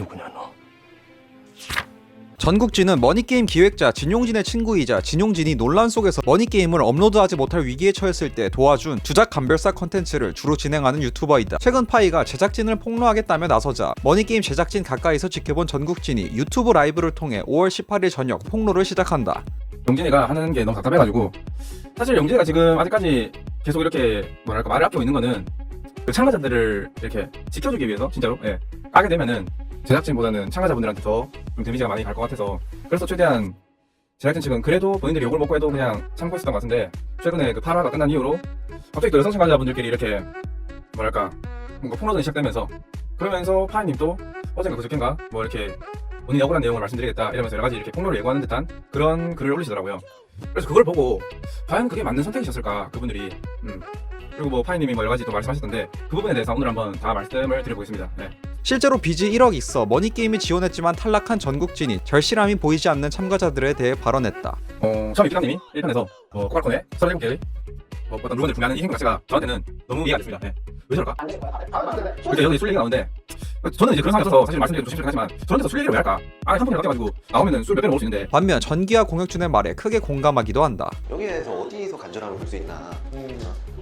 누구냐 너? 전국진은 머니게임 기획자 진용진의 친구이자 진용진이 논란 속에서 머니게임을 업로드하지 못할 위기에 처했을 때 도와준 주작 감별사 컨텐츠를 주로 진행하는 유튜버이다. 최근 파이가 제작진을 폭로하겠다며 나서자 머니게임 제작진 가까이서 지켜본 전국진이 유튜브 라이브를 통해 5월 18일 저녁 폭로를 시작한다. 영진이가 하는 게 너무 답답해가지고 사실 영진이가 지금 아직까지 계속 이렇게 뭐랄까 말을 아끼고 있는 거는 그 참가자들을 이렇게 지켜주기 위해서 진짜로 예 까게 되면은 제작진보다는 참가자분들한테 더좀 데미지가 많이 갈 것 같아서 그래서 최대한 제작진 측은 그래도 본인들이 욕을 먹고 해도 그냥 참고 있었던 것 같은데 최근에 그 8화가 끝난 이후로 갑자기 또 여성 참가자분들끼리 이렇게 뭐랄까 뭔가 폭로전이 시작되면서 그러면서 파이님도 어젠가 그저께인가 뭐 이렇게 본인이 억울한 내용을 말씀드리겠다 이러면서 여러 가지 이렇게 폭로를 예고하는 듯한 그런 글을 올리시더라고요. 그래서 그걸 보고 과연 그게 맞는 선택이셨을까 그분들이 음. 그리고 뭐 파이님이 뭐 여러 가지 또 말씀하셨던데 그 부분에 대해서 오늘 한번 다 말씀을 드려보겠습니다. 네. 실제로 빚이 1억 있어 머니게임이 지원했지만 탈락한 전국진이 절실함이 보이지 않는 참가자들에 대해 발언했다. 어, 처음 이피감님이 1편에서 어, 코알콘의 37개의 뭐 어떤 물건을 구매하는 이 행동 자체가 저한테는 너무 이해가 안 됐습니다. 네. 왜 저럴까? 그때 여기 술 얘기가 나오는데 저는 이제 그런 상황이 없어서 사실 말씀드리기 좀 심심하지만 저런 데서 술 얘기를 왜 할까? 아, 한 통이라도 가지고 나오면은 술 몇 배를 먹을 수 있는데 반면 전기와 공혁준의 말에 크게 공감하기도 한다. 여기에 대해서 어디서 간절함을 볼 수 있나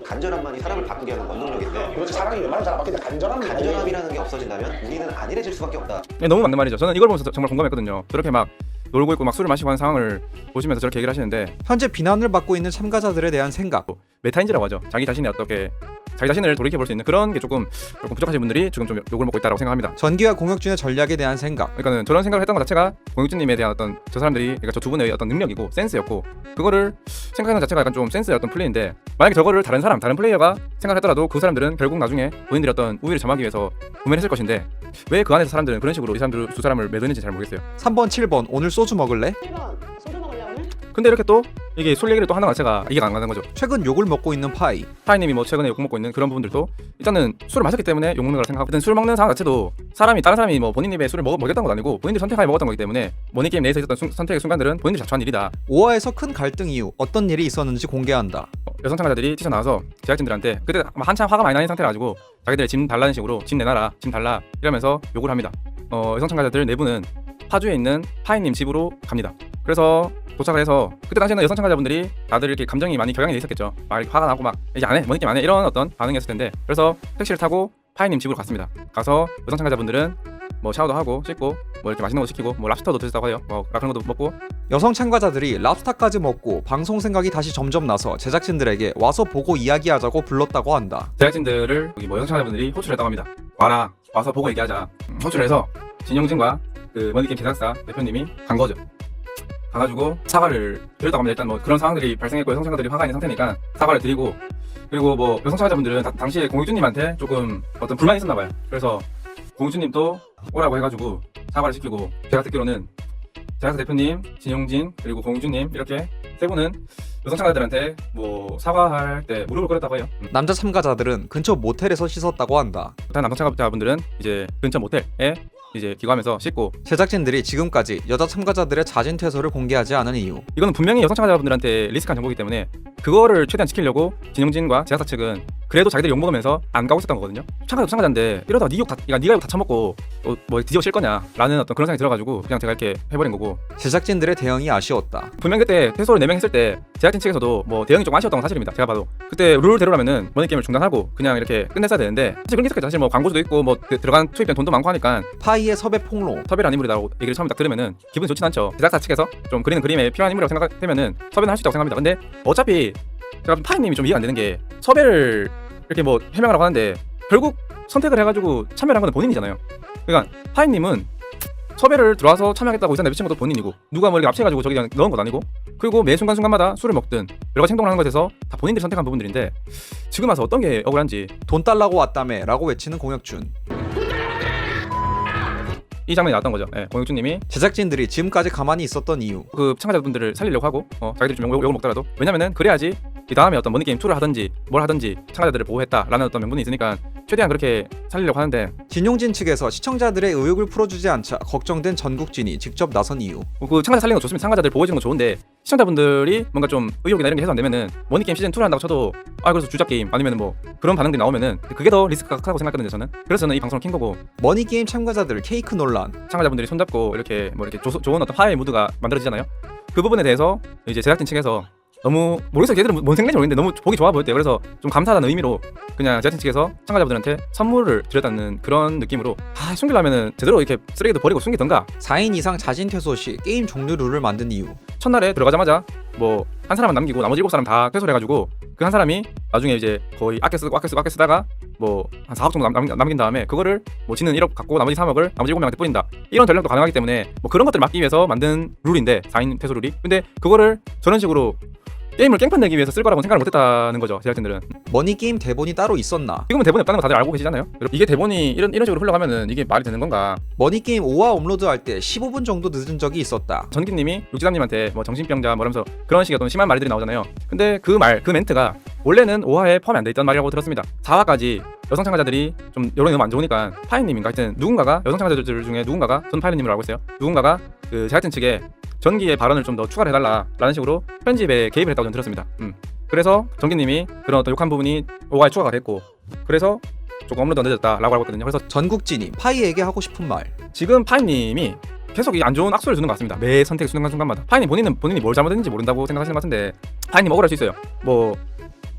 간절함만이 사람을 바꾸게 하는 원동력인데 그렇지 사람이 웬만하면 잘 맞겠다 간절함이 간절함이라는 게 없어진다면 우리는 안일해질 수밖에 없다 네, 너무 맞는 말이죠. 저는 이걸 보면서 정말 공감했거든요. 저렇게 막 놀고 있고 막 술을 마시고 하는 상황을 보시면서 저렇게 얘기를 하시는데 현재 비난을 받고 있는 참가자들에 대한 생각, 메타인지라고 하죠. 자기 자신이 어떻게 자기 자신을 돌이켜 볼 수 있는 그런 게 조금 조금 부족하신 분들이 지금 좀 욕을 먹고 있다고 생각합니다. 전기와 공혁준의 전략에 대한 생각, 그러니까는 저런 생각을 했던 것 자체가 공익준님에 대한 어떤 저 사람들이 그러니까 저 두 분의 어떤 능력이고 센스였고 그거를 생각하는 자체가 약간 좀 센스의 어떤 플레이인데 만약에 저거를 다른 사람 다른 플레이어가 생각했더라도 그 사람들은 결국 나중에 본인들이 어떤 우위를 점하기 위해서 구매를 했을 것인데 왜 그 안에서 사람들은 그런 식으로 이 사람들 두 사람을 매도했는지 잘 모르겠어요. 3번, 7번 오늘 소주 먹을래? 1번 소주? 근데 이렇게 또 이게 술 얘기를 또 하는 것 자체가 이해가 안 가는 거죠. 최근 욕을 먹고 있는 파이, 파이님이 뭐 최근에 욕 먹고 있는 그런 부분들도 일단은 술을 마셨기 때문에 욕 먹는 거라 생각하고 일단 술 먹는 상황 자체도 사람이 다른 사람이 뭐 본인 입에 술을 먹, 먹였던 건 아니고 본인들이 선택하에 먹었던 거기 때문에 모니 게임 내에서 있었던 순- 선택의 순간들은 본인들이 자초한 일이다 5화에서 큰 갈등 이후 어떤 일이 있었는지 공개한다. 어, 여성 참가자들이 튀어나와서 제작진들한테 그때 한참 화가 많이 나는 상태라 가지고 자기들의 짐 달라는 식으로 짐 내놔라 짐 달라 이러면서 욕을 합니다 어, 여성 참가자들 내부는 파주에 있는 파이님 집으로 갑니다 그래서 도착을 해서 그때 당시에는 여성 참가자분들이 다들 이렇게 감정이 많이 격양이 돼 있었겠죠 막 이렇게 화가 나고 막 이제 안해 뭐니게 안해 이런 어떤 반응이었을 텐데 그래서 택시를 타고 파이님 집으로 갔습니다 가서 여성 참가자분들은 뭐 샤워도 하고 씻고 뭐 이렇게 맛있는 거 시키고 뭐 랍스터도 드셨다고 해요 뭐 그런 것도 먹고 여성 참가자들이 랍스타까지 먹고 방송 생각이 다시 점점 나서 제작진들에게 와서 보고 이야기하자고 불렀다고 한다. 제작진들을 여기 뭐 영상자분들이 호출했다고 합니다. 와라 와서 보고 얘기하자. 음, 호출해서 진영진과 그 머니게임 제작사 대표님이 간 거죠. 가가지고 사과를 드렸다고 합니다. 일단 뭐 그런 상황들이 발생했고 여성참가들이 화가 있는 상태니까 사과를 드리고 그리고 뭐 여성참가자분들은 다- 당시에 공익주님한테 조금 어떤 불만이 있었나 봐요. 그래서 공익주님도 오라고 해가지고 사과를 시키고 제가 듣기로는 제작사 대표님, 진용진 그리고 공익주님 이렇게 세 분은 여성참가자들한테 뭐 사과할 때 무릎을 꿇었다고 해요. 음. 남자 참가자들은 근처 모텔에서 씻었다고 한다. 다른 남성 참가자분들은 이제 근처 모텔에 이제 기거하면서 씻고 제작진들이 지금까지 여자 참가자들의 자진 퇴소를 공개하지 않은 이유. 이거는 분명히 여성 참가자분들한테 리스크한 정보이기 때문에 그거를 최대한 지키려고 진용진과 제작사 측은 그래도 자기들이 욕 먹으면서 안 가고 있었던 거거든요. 참가자 참가자인데 이러다가 니욕 다, 그러니까 욕다 처먹고 어, 뭐 뒤집어 실 거냐라는 어떤 그런 생각이 들어가지고 그냥 제가 이렇게 해버린 거고 제작진들의 대응이 아쉬웠다. 분명 그때 퇴소를 4명 했을 때 제작진 측에서도 뭐 대응이 좀 아쉬웠던 건 사실입니다. 제가 봐도 그때 룰대로라면은 머니 게임을 중단하고 그냥 이렇게 끝냈어야 되는데 사실 그런 게 있었겠죠. 사실 뭐 광고주도 있고 뭐 그- 들어간 투입된 돈도 많고 하니까 파이의 섭외 폭로. 섭외를 한 인물이라고 얘기를 처음에 딱 들으면은 기분이 좋진 않죠. 제작사 측에서 좀 그리는 그림에 필요한 인물이라고 생각되면은 섭외는 할 수 있다고 생각합니다. 근데 어차피 제가 좀 파이님이 좀 이해가 안 되는 게 섭외를 이렇게 뭐 해명하라고 하는데 결국 선택을 해가지고 참여를 한건 본인이잖아요. 그러니까 파이님은 섭외를 들어와서 참여하겠다고 의사 내비친 것도 본인이고 누가 뭐 이렇게 압체해가지고 저기 그냥 넣은 건 아니고 그리고 매 순간 순간마다 술을 먹든 여러 가지 행동을 하는 것에서 다 본인들이 선택한 부분들인데 지금 와서 어떤 게 억울한지 돈 달라고 왔다며 라고 외치는 공혁준. 이 장면이 나왔던 거죠. 예, 공혁주님이 제작진들이 지금까지 가만히 있었던 이유. 그 참가자분들을 살리려고 하고 어, 자기들이 좀 욕을, 욕을 먹더라도 왜냐면은 그래야지 이 다음에 어떤 머니게임 2를 하든지 뭘 하든지 참가자들을 보호했다라는 어떤 명분이 있으니까 최대한 그렇게 살리려고 하는데 진용진 측에서 시청자들의 의혹을 풀어주지 않자 걱정된 전국진이 직접 나선 이유. 그 참가자 살리는 거 좋습니다 참가자들 보호해주는 거 좋은데 시청자분들이 뭔가 좀 의욕이나 이런 게 해소 안 되면은 머니 게임 시즌 2를 한다고 쳐도 아 그래서 주작 게임 아니면 뭐 그런 반응들이 나오면은 그게 더 리스크가 크다고 생각하거든요 저는 그래서 저는 이 방송을 킨 거고 머니게임 참가자들 케이크 논란 참가자분들이 손잡고 이렇게 뭐 이렇게 조, 좋은 어떤 화해의 무드가 만들어지잖아요. 그 부분에 대해서 이제 제작진 측에서 너무 모르겠어요. 걔들은 뭔 생각인지 모르겠는데 너무 보기 좋아 보였대요. 그래서 좀 감사하다는 의미로 그냥 제작진 측에서 참가자분들한테 선물을 드렸다는 그런 느낌으로 아 숨기려면은 제대로 이렇게 쓰레기도 버리고 숨기던가 4인 이상 자진 퇴소 시 게임 종료 룰을 만든 이유 첫날에 들어가자마자 뭐 한 사람만 남기고 나머지 일곱 사람 다 퇴소를 해가지고 그 한 사람이 나중에 이제 거의 아껴 쓰고 아껴 쓰고 아껴 쓰다가 뭐 한 4억 정도 남, 남, 남 긴 다음에 그거를 뭐 지는 1억 갖고 나머지 3억을 나머지 7명한테 뿌린다. 이런 전략도 가능하기 때문에 뭐 그런 것들을 막기 위해서 만든 룰인데 4인 퇴소 룰이. 근데 그거를 저런 식으로 게임을 깽판 내기 위해서 쓸 거라고 생각을 못했다는 거죠 제작진들은 머니 게임 대본이 따로 있었나 지금은 대본이 없다는 거 다들 알고 계시잖아요 여러분, 이게 대본이 이런 이런 식으로 흘러가면은 이게 말이 되는 건가 머니 게임 5화 업로드할 때 15분 정도 늦은 적이 있었다 전기님이 육지담님한테 뭐 정신병자 뭐 이러면서 그런 식의 어떤 심한 말들이 나오잖아요. 근데 그 말, 그 멘트가 원래는 5화에 포함이 안 돼 있던 말이라고 들었습니다. 4화까지 여성 참가자들이 좀 여론이 너무 안 좋으니까 파이님인가 하여튼 누군가가 여성 참가자들 중에 누군가가 전 파이님으로 알고 있어요. 누군가가 그 제작진 측에 전기의 발언을 좀 더 추가를 해달라라는 식으로 편집에 개입을 했다고 저는 들었습니다. 음. 그래서 전기님이 그런 어떤 욕한 부분이 5화에 추가가 됐고 그래서 조금 업로드가 늦었다라고 알고 있거든요. 그래서 전국진이 파이에게 하고 싶은 말 지금 파이님이 계속 이 안 좋은 악수를 주는 것 같습니다. 매 선택 순간순간마다. 파이님 본인은 본인이 뭘 잘못했는지 모른다고 생각하시는 것 같은데 파이님 억울할 수 있어요. 뭐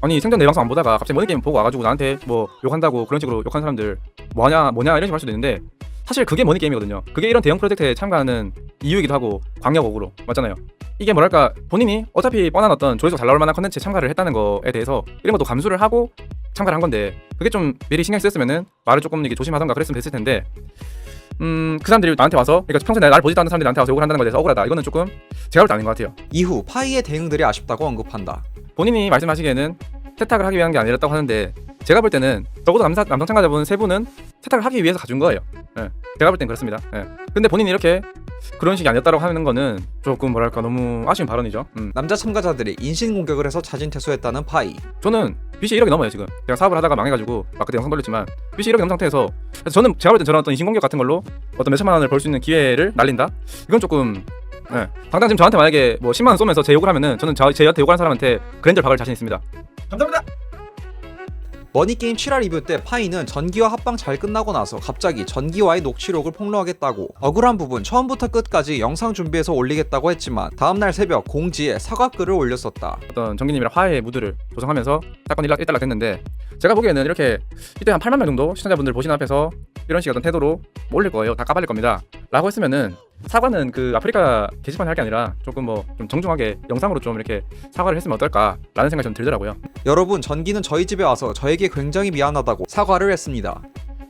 아니 생전 내 방송 안 보다가 갑자기 머니 게임 보고 와가지고 나한테 뭐 욕한다고 그런 식으로 욕한 사람들 뭐하냐 뭐냐 이런 식으로 할 수도 있는데 사실 그게 머니 게임이거든요. 그게 이런 대형 프로젝트에 참가하는 이유이기도 하고 광역억으로 맞잖아요. 이게 뭐랄까 본인이 어차피 뻔한 어떤 조회수 잘 나올 만한 컨텐츠에 참가를 했다는 거에 대해서 이런 것도 감수를 하고 참가를 한 건데 그게 좀 미리 신경 쓰였으면은 말을 조금 이게 조심하던가 그랬으면 됐을 텐데 음, 그 사람들이 나한테 와서 그러니까 평소에 날 보지도 않는 사람들이 나한테 와서 욕을 한다는 것에 대해서 억울하다. 이거는 조금 제가 볼 때 아닌 것 같아요. 이후 파이의 대응들이 아쉽다고 언급한다 본인이 말씀하시기에는 세탁을 하기 위한 게 아니었다고 하는데 제가 볼 때는 적어도 남성 참가자분 세 분은 세탁을 하기 위해서 가준 거예요. 예. 제가 볼 땐 그렇습니다. 예. 근데 본인이 이렇게 그런 식이 아니었다고 하는 거는 조금 뭐랄까 너무 아쉬운 발언이죠. 음. 남자 참가자들이 인신 공격을 해서 자진 퇴소했다는 파이 저는 빚이 1억이 넘어요 지금. 제가 사업을 하다가 망해가지고 막 그때 영상 돌렸지만 빚이 1억이 넘은 상태에서 그래서 저는 제가 볼 땐 저런 어떤 인신 공격 같은 걸로 어떤 몇천만 원을 벌 수 있는 기회를 날린다. 이건 조금 예. 당장 지금 저한테 만약에 뭐 10만 원 쏘면서 제 욕을 하면은 저는 저, 제한테 욕하는 사람한테 그랜저 박을 자신 있습니다. 감사합니다. 머니게임 7화 리뷰 때 파이는 전기와 합방 잘 끝나고 나서 갑자기 전기와의 녹취록을 폭로하겠다고. 억울한 부분 처음부터 끝까지 영상 준비해서 올리겠다고 했지만 다음날 새벽 공지에 사과글을 올렸었다. 어떤 정기님이랑 화해의 무드를 조성하면서 사건이 일락, 일단락 됐는데 제가 보기에는 이렇게 이때 한 8만 명 정도 시청자분들 보시는 앞에서 이런 식의 어떤 태도로 뭐 올릴 거예요. 다 까발릴 겁니다. 라고 했으면은 사과는 그 아프리카 게시판에 할 게 아니라 조금 뭐 좀 정중하게 영상으로 좀 이렇게 사과를 했으면 어떨까라는 생각이 좀 들더라고요. 여러분 전기는 저희 집에 와서 저에게 굉장히 미안하다고 사과를 했습니다.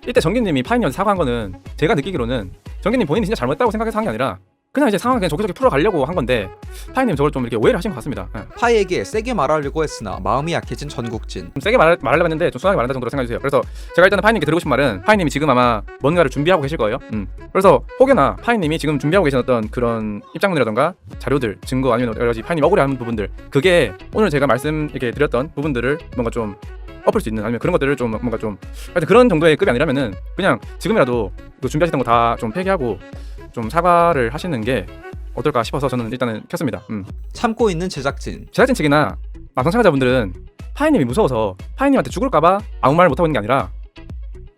이때 정기님이 파이님한테 사과한 거는 제가 느끼기로는 정기님 본인이 진짜 잘못했다고 생각해서 한 게 아니라 그냥 이제 상황을 그냥 좋게 풀어가려고 한 건데 파이님 저걸 좀 이렇게 오해를 하신 것 같습니다 예. 파이에게 세게 말하려고 했으나 마음이 약해진 전국진 좀 세게 말, 말하려고 했는데 좀 순하게 말한다 정도로 생각해 주세요. 그래서 제가 일단은 파이님께 드리고 싶은 말은 파이님이 지금 아마 뭔가를 준비하고 계실 거예요. 음. 그래서 혹여나 파이님이 지금 준비하고 계신 어떤 그런 입장문이라던가 자료들, 증거 아니면 여러 가지 파이님 억울해하는 부분들 그게 오늘 제가 말씀 이렇게 드렸던 부분들을 뭔가 좀 엎을 수 있는 아니면 그런 것들을 좀 뭔가 좀 하여튼 그런 정도의 급이 아니라면은 그냥 지금이라도 그 준비하셨던 거 다 좀 폐기하고 좀 사과를 하시는 게 어떨까 싶어서 저는 일단은 켰습니다. 음. 참고 있는 제작진 제작진 측이나 남성 참가자분들은 파이님이 무서워서 파이님한테 죽을까봐 아무 말을 못하고 있는 게 아니라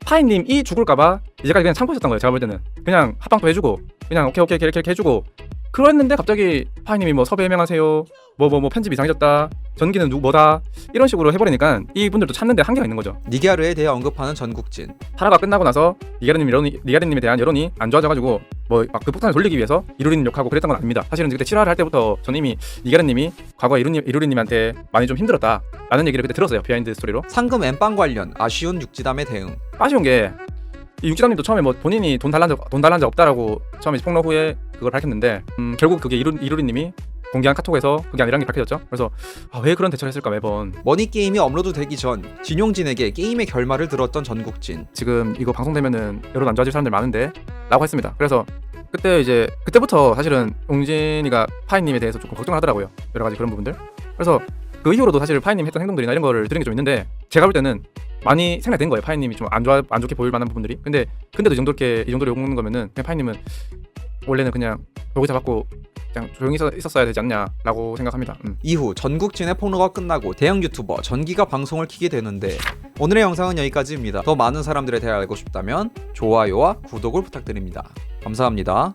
파이님이 죽을까봐 이제까지 그냥 참고 있었던 거예요. 제가 볼 때는 그냥 합방도 해주고 그냥 오케이 오케이 이렇게 이렇게 해주고 그랬는데 갑자기 파이님이 뭐 섭외 해명하세요 뭐 뭐 뭐 편집 이상해졌다 전기는 누구 뭐다 이런 식으로 해버리니까 이분들도 찾는데 한계가 있는 거죠. 니갸르에 대해 언급하는 전국진 하라가 끝나고 나서 니가르님 여론이 니가르님에 대한 여론이 안 좋아져가지고 뭐 막 그 폭탄을 돌리기 위해서 이루리님 욕하고 그랬던 건 아닙니다. 사실은 그때 7화를 할 때부터 전 이미 니가르님이 과거 이루님 이루리님한테 많이 좀 힘들었다라는 얘기를 그때 들었어요 비하인드 스토리로. 상금 엠빵 관련 아쉬운 육지담의 대응 아쉬운 게이 육지담님도 처음에 뭐 본인이 돈 달란 적, 돈 달란 적 없다라고 처음에 폭로 후에 그걸 밝혔는데 음, 결국 그게 이루, 이루리님이 공개한 카톡에서 그게 아니라는 게 밝혀졌죠. 그래서 아, 왜 그런 대처를 했을까 매번 머니 게임이 업로드 되기 전 진용진에게 게임의 결말을 들었던 전국진 지금 이거 방송되면은 여론 안 좋아질 사람들 많은데 라고 했습니다. 그래서 그때 이제 그때부터 사실은 용진이가 파이님에 대해서 조금 걱정을 하더라고요. 여러 가지 그런 부분들. 그래서 그 이후로도 사실 파이님 했던 행동들이나 이런 거를 들은 게 좀 있는데 제가 볼 때는 많이 생각된 거예요. 파이님이 좀 안 좋아 안 좋게 보일 만한 부분들이. 근데 근데도 이 정도 이렇게 이 정도로 욕먹는 거면은 그냥 파이님은 원래는 그냥 여기 잡았고 그냥 조용히 있었어야 되지 않냐라고 생각합니다. 음. 이후 전국 진해 폭로가 끝나고 대형 유튜버 전기가 방송을 키게 되는데 오늘의 영상은 여기까지입니다. 더 많은 사람들에 대해 알고 싶다면 좋아요와 구독을 부탁드립니다. 감사합니다.